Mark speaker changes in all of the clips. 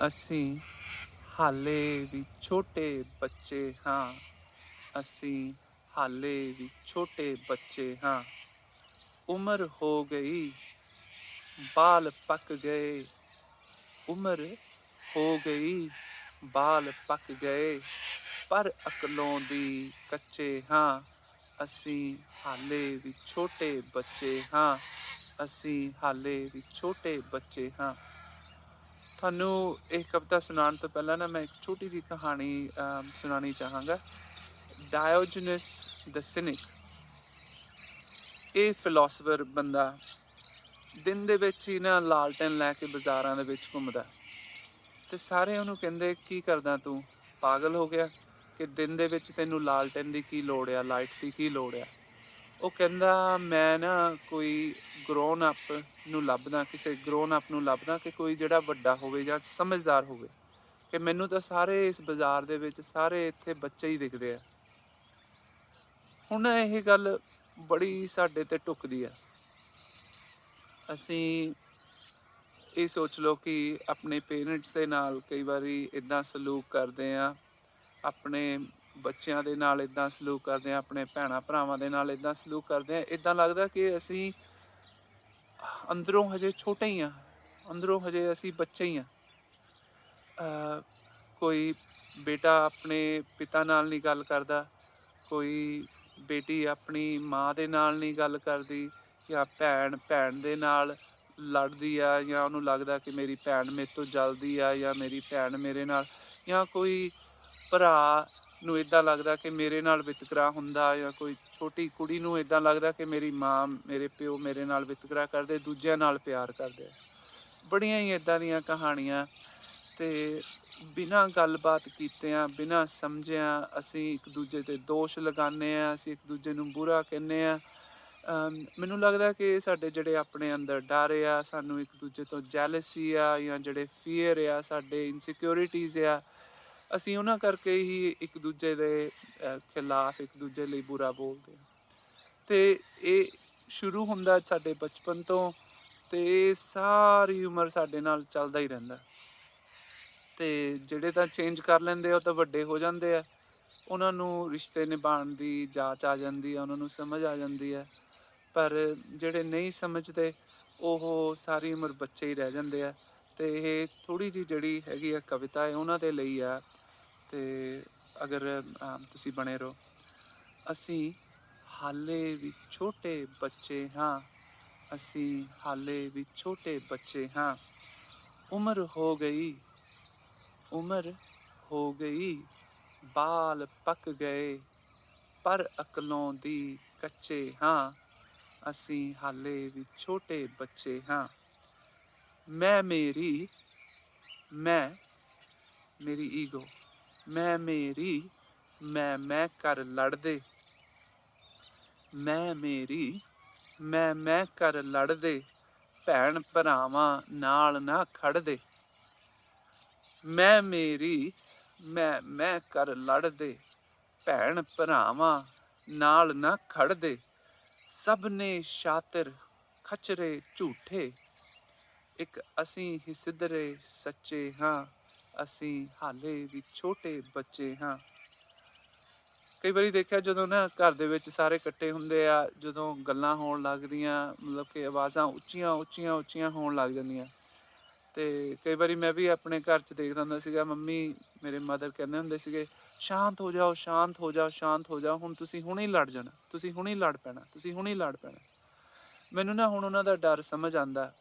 Speaker 1: ਅਸੀਂ ਹਾਲੇ ਵੀ ਛੋਟੇ ਬੱਚੇ ਹਾਂ। ਅਸੀਂ ਹਾਲੇ ਵੀ ਛੋਟੇ ਬੱਚੇ ਹਾਂ। ਉਮਰ ਹੋ ਗਈ, ਬਾਲ ਪੱਕ ਗਏ। ਉਮਰ ਹੋ ਗਈ, ਬਾਲ ਪੱਕ ਗਏ। ਪਰ ਅਕਲੋਂ ਦੀ ਕੱਚੇ ਹਾਂ। ਅਸੀਂ ਹਾਲੇ ਵੀ ਛੋਟੇ ਬੱਚੇ ਹਾਂ। ਅਸੀਂ ਹਾਲੇ ਵੀ ਛੋਟੇ ਬੱਚੇ ਹਾਂ। ਤੁਹਾਨੂੰ ਇਹ ਕਵਿਤਾ ਸੁਣਾਉਣ ਤੋਂ ਪਹਿਲਾਂ ਨਾ ਮੈਂ ਇੱਕ ਛੋਟੀ ਜਿਹੀ ਕਹਾਣੀ ਅਮ, ਸੁਣਾਉਣੀ ਚਾਹਾਂਗਾ। ਡਾਇਓਜਨਸ ਦ ਸਿਨਿਕ ਇਹ ਫਿਲਾਸਫਰ ਬੰਦਾ ਦਿਨ ਦੇ ਵਿੱਚ ਹੀ ਨਾ ਲਾਲਟਨ ਲੈ ਕੇ ਬਾਜ਼ਾਰਾਂ ਦੇ ਵਿੱਚ ਘੁੰਮਦਾ। ਤੇ ਸਾਰੇ ਉਹਨੂੰ ਕਹਿੰਦੇ ਕੀ ਕਰਦਾ ਤੂੰ? ਪਾਗਲ ਹੋ ਗਿਆ? ਕਿ ਦਿਨ ਦੇ ਵਿੱਚ ਤੈਨੂੰ ਲਾਲਟਨ ਦੀ ਕੀ ਲੋੜ ਆ? ਲਾਈਟ ਦੀ ਕੀ ਲੋੜ ਆ? ਉਹ ਕਹਿੰਦਾ, ਮੈਂ ਨਾ ਕੋਈ ਗਰੋਨ ਅਪ ਨੂੰ ਲੱਭਦਾ, ਕਿਸੇ ਗਰੋਨ ਅਪ ਨੂੰ ਲੱਭਦਾ ਕਿ ਕੋਈ ਜਿਹੜਾ ਵੱਡਾ ਹੋਵੇ ਜਾਂ ਸਮਝਦਾਰ ਹੋਵੇ, ਕਿ ਮੈਨੂੰ ਤਾਂ ਸਾਰੇ ਇਸ ਬਾਜ਼ਾਰ ਦੇ ਵਿੱਚ ਸਾਰੇ ਇੱਥੇ ਬੱਚੇ ਹੀ ਦਿਖਦੇ ਆ। ਹੁਣ ਇਹ ਗੱਲ ਬੜੀ ਸਾਡੇ ਤੇ ਟੁੱਕਦੀ ਆ। ਅਸੀਂ ਇਹ ਸੋਚ ਲਓ ਕਿ ਆਪਣੇ ਪੇਰੈਂਟਸ ਦੇ ਨਾਲ ਕਈ ਵਾਰੀ ਇਦਾਂ ਸਲੂਕ ਕਰਦੇ ਆ, ਆਪਣੇ ਬੱਚਿਆਂ ਦੇ ਨਾਲ ਇਦਾਂ ਸਲੂਕ ਕਰਦੇ ਆ ਆਪਣੇ ਭੈਣਾ ਭਰਾਵਾਂ ਦੇ ਨਾਲ ਇਦਾਂ ਸਲੂਕ ਕਰਦੇ ਆ ਇਦਾਂ ਲੱਗਦਾ ਕਿ ਅਸੀਂ ਅੰਦਰੋਂ ਹਜੇ ਛੋਟੇ ਹੀ ਆ ਅੰਦਰੋਂ ਹਜੇ ਅਸੀਂ ਬੱਚੇ ਹੀ ਆ ਕੋਈ ਬੇਟਾ ਆਪਣੇ ਪਿਤਾ ਨਾਲ ਨਹੀਂ ਗੱਲ ਕਰਦਾ, ਕੋਈ ਬੇਟੀ ਆਪਣੀ ਮਾਂ ਦੇ ਨਾਲ ਨਹੀਂ ਗੱਲ ਕਰਦੀ ਜਾਂ ਭੈਣ ਭੈਣ ਦੇ ਨਾਲ ਲੜਦੀ ਆ ਜਾਂ ਉਹਨੂੰ ਲੱਗਦਾ ਕਿ ਮੇਰੀ ਭੈਣ ਮੇਰੇ ਤੋਂ ਜਲਦੀ ਆ ਜਾਂ ਮੇਰੀ ਭੈਣ ਮੇਰੇ ਨਾਲ ਜਾਂ ਕੋਈ ਭਰਾ ਨੂੰ ਇਦਾਂ ਲੱਗਦਾ ਕਿ ਮੇਰੇ ਨਾਲ ਵਿਤਕਰਾ ਹੁੰਦਾ ਜਾਂ ਕੋਈ ਛੋਟੀ ਕੁੜੀ ਨੂੰ ਇਦਾਂ ਲੱਗਦਾ ਕਿ ਮੇਰੀ ਮਾਂ ਮੇਰੇ ਪਿਓ ਮੇਰੇ ਨਾਲ ਵਿਤਕਰਾ ਕਰਦੇ, ਦੂਜਿਆਂ ਨਾਲ ਪਿਆਰ ਕਰਦੇ ਬੜੀਆਂ ਹੀ ਇਦਾਂ ਦੀਆਂ ਕਹਾਣੀਆਂ ਤੇ ਬਿਨਾਂ ਗੱਲਬਾਤ ਕੀਤਿਆਂ, ਬਿਨਾਂ ਸਮਝਿਆਂ ਅਸੀਂ ਇੱਕ ਦੂਜੇ ਤੇ ਦੋਸ਼ ਲਗਾਉਂਦੇ ਆ ਅਸੀਂ ਇੱਕ ਦੂਜੇ ਨੂੰ ਬੁਰਾ ਕਹਿੰਦੇ ਆ ਮੈਨੂੰ ਲੱਗਦਾ ਕਿ ਸਾਡੇ ਜਿਹੜੇ ਆਪਣੇ ਅੰਦਰ ਡਰ ਆ, ਸਾਨੂੰ ਇੱਕ ਦੂਜੇ ਤੋਂ ਜੈਲਸੀ ਆ ਜਾਂ ਜਿਹੜੇ ਫੀਅਰ ਆ, ਸਾਡੇ ਇਨਸਿਕਿਉਰਿਟੀਜ਼ ਆ ਅਸੀਂ ਉਹਨਾਂ ਕਰਕੇ ਹੀ ਇੱਕ ਦੂਜੇ ਦੇ ਖਿਲਾਫ ਇੱਕ ਦੂਜੇ ਲਈ ਬੁਰਾ ਬੋਲਦੇ ਹਾਂ। ਤੇ ਇਹ ਸ਼ੁਰੂ ਹੁੰਦਾ ਸਾਡੇ ਬਚਪਨ ਤੋਂ ਤੇ ਇਹ ਸਾਰੀ ਉਮਰ ਸਾਡੇ ਨਾਲ ਚੱਲਦਾ ਹੀ ਰਹਿੰਦਾ। ਤੇ ਜਿਹੜੇ ਤਾਂ ਚੇਂਜ ਕਰ ਲੈਂਦੇ ਆ, ਉਹ ਤਾਂ ਵੱਡੇ ਹੋ ਜਾਂਦੇ ਆ। ਉਹਨਾਂ ਨੂੰ ਰਿਸ਼ਤੇ ਨਿਭਾਉਣ ਦੀ ਜਾਚ ਆ ਜਾਂਦੀ ਆ, ਉਹਨਾਂ ਨੂੰ ਸਮਝ ਆ ਜਾਂਦੀ ਹੈ ਪਰ ਜਿਹੜੇ ਨਹੀਂ ਸਮਝਦੇ, ਉਹ ਸਾਰੀ ਉਮਰ ਬੱਚੇ ਹੀ ਰਹਿ ਜਾਂਦੇ ਆ। ਤੇ ਇਹ ਥੋੜੀ ਜੀ ਜਿਹੜੀ ਹੈਗੀ ਆ ਕਵਿਤਾ ਹੈ, ਉਹਨਾਂ ਦੇ ਲਈ ਆ। ਤੇ ਅਗਰ ਤੁਸੀਂ ਬਣੇ ਰਹੋ। ਅਸੀਂ ਹਾਲੇ ਵੀ ਛੋਟੇ ਬੱਚੇ ਹਾਂ। ਅਸੀਂ ਹਾਲੇ ਵੀ ਛੋਟੇ ਬੱਚੇ ਹਾਂ। ਉਮਰ ਹੋ ਗਈ, ਉਮਰ ਹੋ ਗਈ, ਬਾਲ ਪੱਕ ਗਏ, ਪਰ ਅਕਲੋਂ ਦੀ ਕੱਚੇ ਹਾਂ। ਅਸੀਂ ਹਾਲੇ ਵੀ ਛੋਟੇ ਬੱਚੇ ਹਾਂ। ਮੈਂ ਮੇਰੀ ਮੈਂ, ਮੇਰੀ ਈਗੋ ਮੈਂ ਮੇਰੀ, ਮੈਂ ਮੈਂ ਕਰ ਲੜਦੇ। ਮੈਂ ਮੇਰੀ, ਮੈਂ ਮੈਂ ਕਰ ਲੜਦੇ। ਭੈਣ ਭਰਾਵਾਂ ਨਾਲ ਨਾ ਖੜਦੇ। ਮੈਂ ਮੇਰੀ, ਮੈਂ ਮੈਂ ਕਰ ਲੜਦੇ। ਭੈਣ ਭਰਾਵਾਂ ਨਾਲ ਨਾ ਖੜਦੇ। ਸਭ ਨੇ ਸ਼ਾਤਰ ਖਚਰੇ ਝੂਠੇ। ਇੱਕ ਅਸੀਂ ਹੀ ਸਿਧਰੇ ਸੱਚੇ ਹਾਂ। ਅਸੀਂ ਹਾਲੇ ਵੀ ਛੋਟੇ ਬੱਚੇ ਹਾਂ। ਕਈ ਵਾਰੀ ਦੇਖਿਆ ਜਦੋਂ ਨਾ ਘਰ ਦੇ ਵਿੱਚ ਸਾਰੇ ਇਕੱਠੇ ਹੁੰਦੇ ਆ, ਜਦੋਂ ਗੱਲਾਂ ਹੋਣ ਲੱਗਦੀਆਂ, ਮਤਲਬ ਕਿ ਆਵਾਜ਼ਾਂ ਉੱਚੀਆਂ ਉੱਚੀਆਂ ਉੱਚੀਆਂ ਹੋਣ ਲੱਗ ਜਾਂਦੀਆਂ। ਤੇ ਕਈ ਵਾਰੀ ਮੈਂ ਵੀ ਆਪਣੇ ਘਰ 'ਚ ਦੇਖਦਾ ਹੁੰਦਾ ਸੀਗਾ, ਮੰਮੀ ਮੇਰੇ ਮਦਰ ਕਹਿੰਦੇ ਹੁੰਦੇ ਸੀਗੇ, ਸ਼ਾਂਤ ਹੋ ਜਾਓ, ਸ਼ਾਂਤ ਹੋ ਜਾਓ, ਸ਼ਾਂਤ ਹੋ ਜਾਓ, ਹੁਣ ਤੁਸੀਂ ਹੁਣੇ ਹੀ ਲੜ ਜਾਣਾ, ਤੁਸੀਂ ਹੁਣੇ ਹੀ ਲੜ ਪੈਣਾ, ਤੁਸੀਂ ਹੁਣੇ ਹੀ ਲੜ ਪੈਣਾ। ਮੈਨੂੰ ਨਾ ਹੁਣ ਉਹਨਾਂ ਦਾ ਡਰ ਸਮਝ ਆਂਦਾ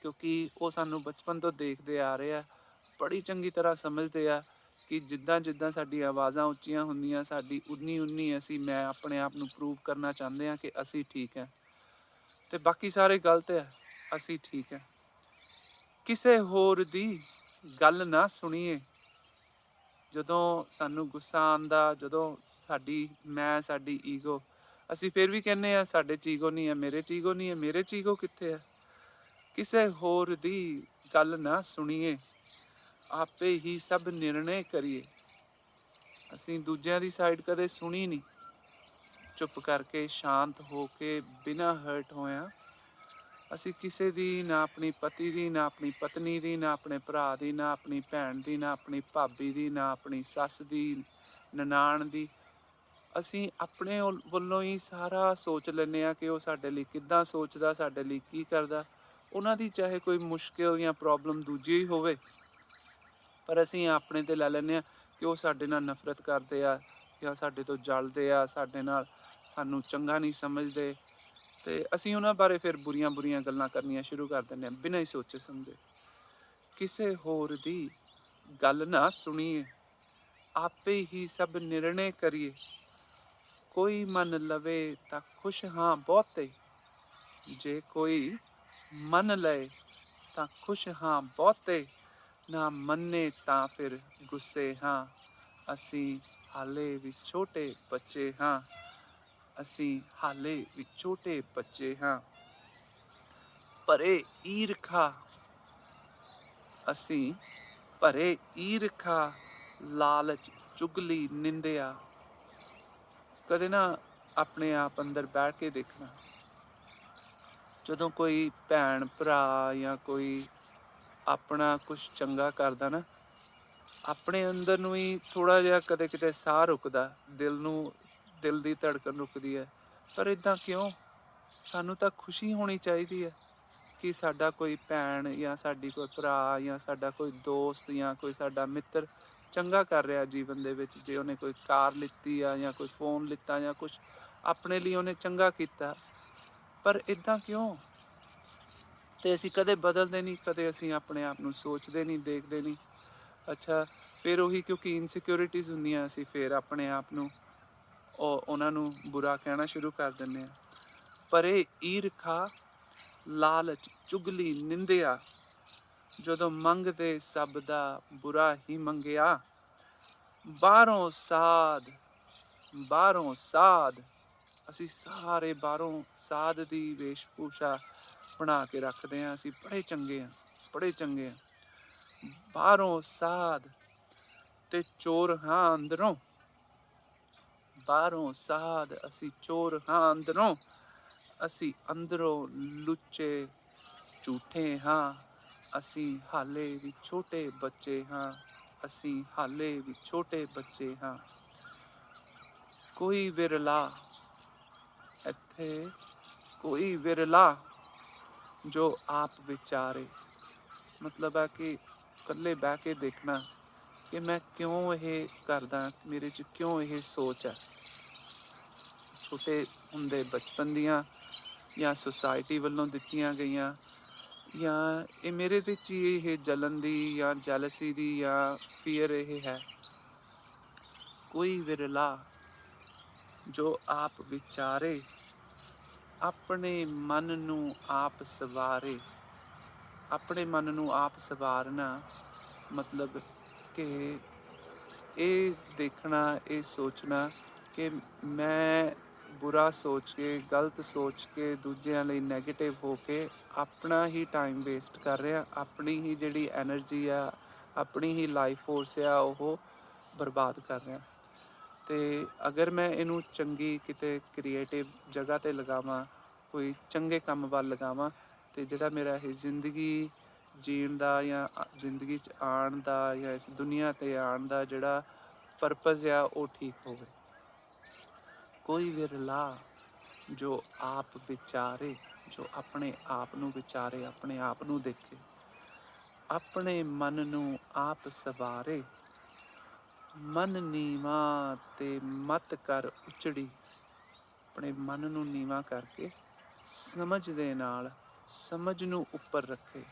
Speaker 1: ਕਿਉਂਕਿ ਉਹ ਸਾਨੂੰ ਬਚਪਨ ਤੋਂ ਦੇਖਦੇ ਆ ਰਹੇ ਆ। ਬੜੀ ਚੰਗੀ ਤਰ੍ਹਾਂ ਸਮਝਦੇ ਆ ਕਿ ਜਿੱਦਾਂ ਜਿੱਦਾਂ ਸਾਡੀ ਆਵਾਜ਼ਾਂ ਉੱਚੀਆਂ ਹੁੰਦੀਆਂ, ਸਾਡੀ ਉਨੀ ਉਨੀ ਅਸੀਂ, ਮੈਂ ਆਪਣੇ ਆਪ ਨੂੰ ਪ੍ਰੂਵ ਕਰਨਾ ਚਾਹੁੰਦੇ ਆ ਕਿ ਅਸੀਂ ਠੀਕ ਹੈ। ਤੇ ਬਾਕੀ ਸਾਰੇ ਗਲਤ ਹੈ ਅਸੀਂ ਠੀਕ ਹੈ। ਕਿਸੇ ਹੋਰ ਦੀ ਗੱਲ ਨਾ ਸੁਣੀਏ। ਜਦੋਂ ਸਾਨੂੰ ਗੁੱਸਾ ਆਂਦਾ ਜਦੋਂ ਸਾਡੀ, ਮੈਂ, ਸਾਡੀ ਈਗੋ ਅਸੀਂ ਫਿਰ ਵੀ ਕਹਿੰਨੇ ਆ ਸਾਡੇ ਚ ਈਗੋ ਨਹੀਂ ਹੈ, ਮੇਰੇ ਚ ਈਗੋ ਨਹੀਂ ਹੈ, ਮੇਰੇ ਚ ਈਗੋ ਕਿੱਥੇ ਹੈ? ਕਿਸੇ ਹੋਰ ਦੀ ਗੱਲ ਨਾ ਸੁਣੀਏ। ਆਪੇ ਹੀ ਸਭ ਨਿਰਣੇ ਕਰੀਏ। ਅਸੀਂ ਦੂਜਿਆਂ ਦੀ ਸਾਈਡ ਕਦੇ ਸੁਣੀ ਨਹੀਂ। ਚੁੱਪ ਕਰਕੇ ਸ਼ਾਂਤ ਹੋ ਕੇ ਬਿਨਾਂ ਹਰਟ ਹੋਇਆ ਅਸੀਂ ਕਿਸੇ ਦੀ, ਨਾ ਆਪਣੀ ਪਤੀ ਦੀ, ਨਾ ਆਪਣੀ ਪਤਨੀ ਦੀ, ਨਾ ਆਪਣੇ ਭਰਾ ਦੀ, ਨਾ ਆਪਣੀ ਭੈਣ ਦੀ, ਨਾ ਆਪਣੀ ਭਾਬੀ ਦੀ, ਨਾ ਆਪਣੀ ਸੱਸ ਦੀ, ਨਨਾਣ ਦੀ, ਅਸੀਂ ਆਪਣੇ ਵੱਲੋਂ ਹੀ ਸਾਰਾ ਸੋਚ ਲੈਂਦੇ ਆ ਕਿ ਉਹ ਸਾਡੇ ਲਈ ਕਿੱਦਾਂ ਸੋਚਦਾ, ਸਾਡੇ ਲਈ ਕੀ ਕਰਦਾ। ਉਹਨਾਂ ਦੀ ਚਾਹੇ ਕੋਈ ਮੁਸ਼ਕਿਲ ਜਾਂ ਪ੍ਰੋਬਲਮ ਦੂਜੀ ਹੀ ਹੋਵੇ ਪਰ ਅਸੀਂ ਆਪਣੇ ਤੇ ਲੈ ਲੈਂਦੇ ਆ ਕਿ ਉਹ ਸਾਡੇ ਨਾਲ ਨਫ਼ਰਤ ਕਰਦੇ ਆ ਜਾਂ ਸਾਡੇ ਤੋਂ ਜਲਦੇ ਆ, ਸਾਡੇ ਨਾਲ ਸਾਨੂੰ ਚੰਗਾ ਨਹੀਂ ਸਮਝਦੇ। ਤੇ ਅਸੀਂ ਉਹਨਾਂ ਬਾਰੇ ਫਿਰ ਬੁਰੀਆਂ ਬੁਰੀਆਂ ਗੱਲਾਂ ਕਰਨੀਆਂ ਸ਼ੁਰੂ ਕਰ ਦਿੰਦੇ ਹਾਂ, ਬਿਨਾਂ ਹੀ ਸੋਚੇ ਸਮਝੇ। ਕਿਸੇ ਹੋਰ ਦੀ ਗੱਲ ਨਾ ਸੁਣੀਏ, ਆਪੇ ਹੀ ਸਭ ਨਿਰਣੇ ਕਰੀਏ। ਕੋਈ ਮਨ ਲਵੇ ਤਾਂ ਖੁਸ਼ ਹਾਂ ਬਹੁਤੇ, ਜੇ ਕੋਈ ਮਨ ਲਏ ਤਾਂ ਖੁਸ਼ ਹਾਂ ਬਹੁਤੇ। ਨਾ ਮੰਨੇ ਤਾਂ ਫਿਰ ਗੁੱਸੇ ਹਾਂ। ਅਸੀਂ ਹਾਲੇ ਵੀ ਛੋਟੇ ਬੱਚੇ ਹਾਂ। ਅਸੀਂ ਹਾਲੇ ਵੀ ਛੋਟੇ ਬੱਚੇ ਹਾਂ। ਭਰੇ ਈਰਖਾ। ਅਸੀਂ ਭਰੇ ਈਰਖਾ, ਲਾਲਚ, ਚੁਗਲੀ, ਨਿੰਦਿਆ। ਕਦੇ ਨਾ ਆਪਣੇ ਆਪ ਅੰਦਰ ਬੈਠ ਕੇ ਦੇਖਣਾ। ਜਦੋਂ ਕੋਈ ਭੈਣ ਭਰਾ ਜਾਂ ਕੋਈ ਆਪਣਾ ਕੁਝ ਚੰਗਾ ਕਰਦਾ ਨਾ, ਆਪਣੇ ਅੰਦਰ ਨੂੰ ਹੀ ਥੋੜਾ ਜਿਹਾ ਕਦੇ ਕਿਤੇ ਸਾਹ ਰੁਕਦਾ, ਦਿਲ ਨੂੰ, ਦਿਲ ਦੀ ਧੜਕਣ ਰੁਕਦੀ ਹੈ। ਪਰ ਇਦਾਂ ਕਿਉਂ? ਸਾਨੂੰ ਤਾਂ ਖੁਸ਼ੀ ਹੋਣੀ ਚਾਹੀਦੀ ਹੈ ਕਿ ਸਾਡਾ ਕੋਈ ਭੈਣ ਜਾਂ ਸਾਡੀ ਕੋਈ ਭਰਾ ਜਾਂ ਸਾਡਾ ਕੋਈ ਦੋਸਤ ਜਾਂ ਕੋਈ ਸਾਡਾ ਮਿੱਤਰ ਚੰਗਾ ਕਰ ਰਿਹਾ ਜੀਵਨ ਦੇ ਵਿੱਚ, ਜੇ ਉਹਨੇ ਕੋਈ ਕਾਰ ਲਿੱਤੀ ਆ ਜਾਂ ਕੋਈ ਫੋਨ ਲਿੱਤਾ ਜਾਂ ਕੁਝ ਆਪਣੇ ਲਈ ਉਹਨੇ ਚੰਗਾ ਕੀਤਾ। ਪਰ ਇਦਾਂ ਕਿਉਂ? ਤੇ ਅਸੀਂ ਕਦੇ ਬਦਲਦੇ ਨਹੀਂ, ਕਦੇ ਅਸੀਂ ਆਪਣੇ ਆਪ ਨੂੰ ਸੋਚਦੇ ਨਹੀਂ, ਦੇਖਦੇ ਨਹੀਂ। ਅੱਛਾ, ਫਿਰ ਉਹੀ ਕਿਉਂਕਿ ਇਨਸਿਕਿਉਰਿਟੀਜ਼ ਹੁੰਦੀਆਂ, ਅਸੀਂ ਫਿਰ ਆਪਣੇ ਆਪ ਨੂੰ ਉਹ, ਉਹਨਾਂ ਨੂੰ ਬੁਰਾ ਕਹਿਣਾ ਸ਼ੁਰੂ ਕਰ ਦਿੰਦੇ ਆ ਪਰ ਇਹ ਈਰਖਾ, ਲਾਲਚ, ਚੁਗਲੀ, ਨਿੰਦਿਆ, ਜਦੋਂ ਮੰਗਦੇ ਸਭ ਦਾ ਬੁਰਾ ਹੀ ਮੰਗਿਆ, ਬਾਹਰੋਂ ਸਾਧ ਬਾਹਰੋਂ ਸਾਧ, ਅਸੀਂ ਸਾਰੇ ਬਾਹਰੋਂ ਸਾਧ ਦੀ ਵੇਸ਼ਭੂਸ਼ਾ ਬਣਾ ਕੇ ਰੱਖਦੇ ਹਾਂ, ਅਸੀਂ ਬੜੇ ਚੰਗੇ ਹਾਂ, ਬੜੇ ਚੰਗੇ ਹਾਂ। ਬਾਹਰੋਂ ਸਾਧ ਤੇ ਚੋਰ ਹਾਂ ਅੰਦਰੋਂ। ਬਾਹਰੋਂ ਸਾਧ, ਅਸੀਂ ਚੋਰ ਹਾਂ ਅੰਦਰੋਂ। ਅਸੀਂ ਅੰਦਰੋਂ ਲੁੱਚੇ ਝੂਠੇ ਹਾਂ। ਅਸੀਂ ਹਾਲੇ ਵੀ ਛੋਟੇ ਬੱਚੇ ਹਾਂ। ਅਸੀਂ ਹਾਲੇ ਵੀ ਛੋਟੇ ਬੱਚੇ ਹਾਂ। ਕੋਈ ਵਿਰਲਾ ਇੱਥੇ, ਕੋਈ ਵਿਰਲਾ ਜੋ ਆਪ ਵਿਚਾਰੇ। ਮਤਲਬ ਹੈ ਕਿ ਇਕੱਲੇ ਬਹਿ ਕੇ ਦੇਖਣਾ ਕਿ ਮੈਂ ਕਿਉਂ ਇਹ ਕਰਦਾ, ਮੇਰੇ 'ਚ ਕਿਉਂ ਇਹ ਸੋਚ ਹੈ ਛੋਟੇ ਹੁੰਦੇ ਬਚਪਨ ਦੀਆਂ ਜਾਂ ਸੁਸਾਇਟੀ ਵੱਲੋਂ ਦਿੱਤੀਆਂ ਗਈਆਂ ਜਾਂ ਇਹ ਮੇਰੇ ਵਿੱਚ ਹੀ ਇਹ ਜਲਨ ਦੀ ਜਾਂ ਜੈਲਸੀ ਦੀ ਜਾਂ ਫੀਅਰ ਇਹ ਹੈ। ਕੋਈ ਵਿਰਲਾ ਜੋ ਆਪ ਵਿਚਾਰੇ ਆਪਣੇ ਮਨ ਨੂੰ ਆਪ ਸਵਾਰੇ। ਆਪਣੇ ਮਨ ਨੂੰ ਆਪ ਸਵਾਰਨਾ ਮਤਲਬ ਕਿ ਇਹ ਦੇਖਣਾ, ਇਹ ਸੋਚਣਾ ਕਿ ਮੈਂ ਬੁਰਾ ਸੋਚ ਕੇ, ਗਲਤ ਸੋਚ ਕੇ, ਦੂਜਿਆਂ ਲਈ 네ਗੇਟਿਵ ਹੋ ਕੇ ਆਪਣਾ ਹੀ ਟਾਈਮ ਵੇਸਟ ਕਰ ਰਿਹਾ। ਆਪਣੀ ਹੀ ਜਿਹੜੀ એનર્ਜੀ ਆ, ਆਪਣੀ ਹੀ ਲਾਈਫ ਫੋਰਸ ਆ, ਉਹ ਬਰਬਾਦ ਕਰ ਰਿਹਾ। ਤੇ ਅਗਰ ਮੈਂ ਇਹਨੂੰ ਚੰਗੀ ਕਿਤੇ ਕ੍ਰੀਏਟਿਵ ਜਗ੍ਹਾ ਤੇ ਲਗਾਵਾਂ, ਕੋਈ ਚੰਗੇ ਕੰਮ ਵੱਲ ਲਗਾਵਾਂ, ਤੇ ਜਿਹੜਾ ਮੇਰਾ ਇਹ ਜ਼ਿੰਦਗੀ ਜੀਣ ਦਾ ਜਾਂ ਜ਼ਿੰਦਗੀ 'ਚ ਆਉਣ ਦਾ ਜਾਂ ਇਸ ਦੁਨੀਆ ਤੇ ਆਉਣ ਦਾ ਜਿਹੜਾ ਪਰਪਸ ਆ, ਉਹ ਠੀਕ ਹੋਵੇ। ਕੋਈ ਵਿਰਲਾ ਜੋ ਆਪ ਵਿਚਾਰੇ, ਜੋ ਆਪਣੇ ਆਪ ਨੂੰ ਵਿਚਾਰੇ, ਆਪਣੇ ਆਪ ਨੂੰ ਦੇਖੇ, ਆਪਣੇ ਮਨ ਨੂੰ ਆਪ ਸਵਾਰੇ ਮਨ ਨੀਵਾ ਤੇ ਮਤ ਕਰ ਉਚੜੀ। ਆਪਣੇ ਮਨ ਨੂੰ ਨੀਵਾ ਕਰਕੇ ਸਮਝ ਦੇ ਨਾਲ, ਸਮਝ ਨੂੰ ਉੱਪਰ ਰੱਖੇ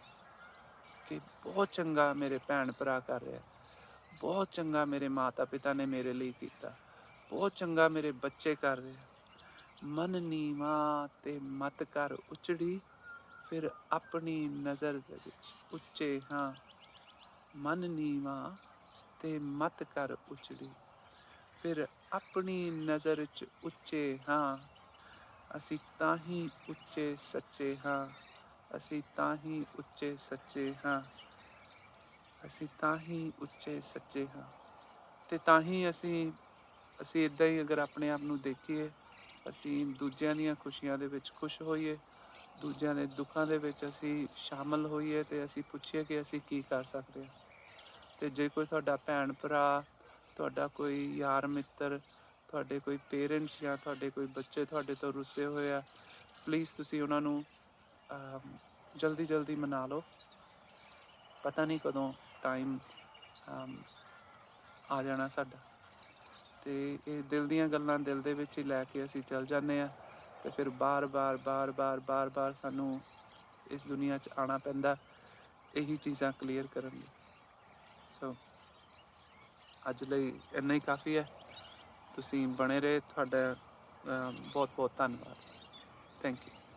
Speaker 1: ਕਿ ਬਹੁਤ ਚੰਗਾ ਮੇਰੇ ਭੈਣ ਭਰਾ ਕਰ ਰਿਹਾ। ਬਹੁਤ ਚੰਗਾ ਮੇਰੇ ਮਾਤਾ ਪਿਤਾ ਨੇ ਮੇਰੇ ਲਈ ਕੀਤਾ। ਬਹੁਤ ਚੰਗਾ ਮੇਰੇ ਬੱਚੇ ਕਰ ਰਹੇ। ਮਨ ਨੀਵਾ ਤੇ ਮਤ ਕਰ ਉਚੜੀ, ਫਿਰ ਆਪਣੀ ਨਜ਼ਰ ਦੇ ਵਿੱਚ ਉੱਚੇ ਹਾਂ। ਮਨ ਨੀਵਾ ਤੇ ਮਤ ਕਰ ਉਚੜੀ। ਫਿਰ ਆਪਣੀ ਨਜ਼ਰ 'ਚ ਉੱਚੇ ਹਾਂ। ਅਸੀਂ ਤਾਂ ਹੀ ਉੱਚੇ ਸੱਚੇ ਹਾਂ। ਅਸੀਂ ਤਾਂ ਹੀ ਉੱਚੇ ਸੱਚੇ ਹਾਂ। ਅਸੀਂ ਤਾਂ ਹੀ ਉੱਚੇ ਸੱਚੇ ਹਾਂ। ਤੇ ਤਾਂ ਹੀ ਅਸੀਂ ਅਸੀਂ ਇਦਾਂ ਹੀ ਅਗਰ ਆਪਣੇ ਆਪ ਨੂੰ ਦੇਖੀਏ, ਅਸੀਂ ਦੂਜਿਆਂ ਦੀਆਂ ਖੁਸ਼ੀਆਂ ਦੇ ਵਿੱਚ ਖੁਸ਼ ਹੋਈਏ, ਦੂਜਿਆਂ ਦੇ ਦੁੱਖਾਂ ਦੇ ਵਿੱਚ ਅਸੀਂ ਸ਼ਾਮਲ ਹੋਈਏ ਤੇ ਅਸੀਂ ਪੁੱਛੀਏ ਕਿ ਅਸੀਂ ਕੀ ਕਰ ਸਕਦੇ ਹਾਂ। ਤੇ ਜੇ ਕੋਈ ਤੁਹਾਡਾ ਭੈਣ ਭਰਾ, ਤੁਹਾਡਾ ਕੋਈ ਯਾਰ ਮਿੱਤਰ, ਤੁਹਾਡੇ ਕੋਈ ਪੇਰੈਂਟਸ ਜਾਂ ਤੁਹਾਡੇ ਕੋਈ ਬੱਚੇ ਤੁਹਾਡੇ ਤੋਂ ਰੁੱਸੇ ਹੋਏ ਆ ਪਲੀਜ਼ ਤੁਸੀਂ ਉਹਨਾਂ ਨੂੰ ਜਲਦੀ ਜਲਦੀ ਮਨਾ ਲਓ। ਪਤਾ ਨਹੀਂ ਕਦੋਂ ਟਾਈਮ ਆ ਜਾਣਾ ਸਾਡਾ। ਤੇ ਇਹ ਦਿਲ ਦੀਆਂ ਗੱਲਾਂ ਦਿਲ ਦੇ ਵਿੱਚ ਹੀ ਲੈ ਕੇ ਅਸੀਂ ਚੱਲ ਜਾਂਦੇ ਆ ਤੇ ਫਿਰ ਬਾਰ-ਬਾਰ ਬਾਰ-ਬਾਰ ਬਾਰ-ਬਾਰ ਸਾਨੂੰ ਇਸ ਦੁਨੀਆ 'ਚ ਆਣਾ ਪੈਂਦਾ। ਇਹੀ ਚੀਜ਼ਾਂ ਕਲੀਅਰ ਕਰਨ ਲਈ। ਸੋ ਅੱਜ ਲਈ ਇੰਨਾ ਹੀ ਕਾਫੀ ਹੈ। ਤੁਸੀਂ ਬਣੇ ਰਹੇ। ਤੁਹਾਡਾ ਬਹੁਤ ਬਹੁਤ ਧੰਨਵਾਦ। Thank you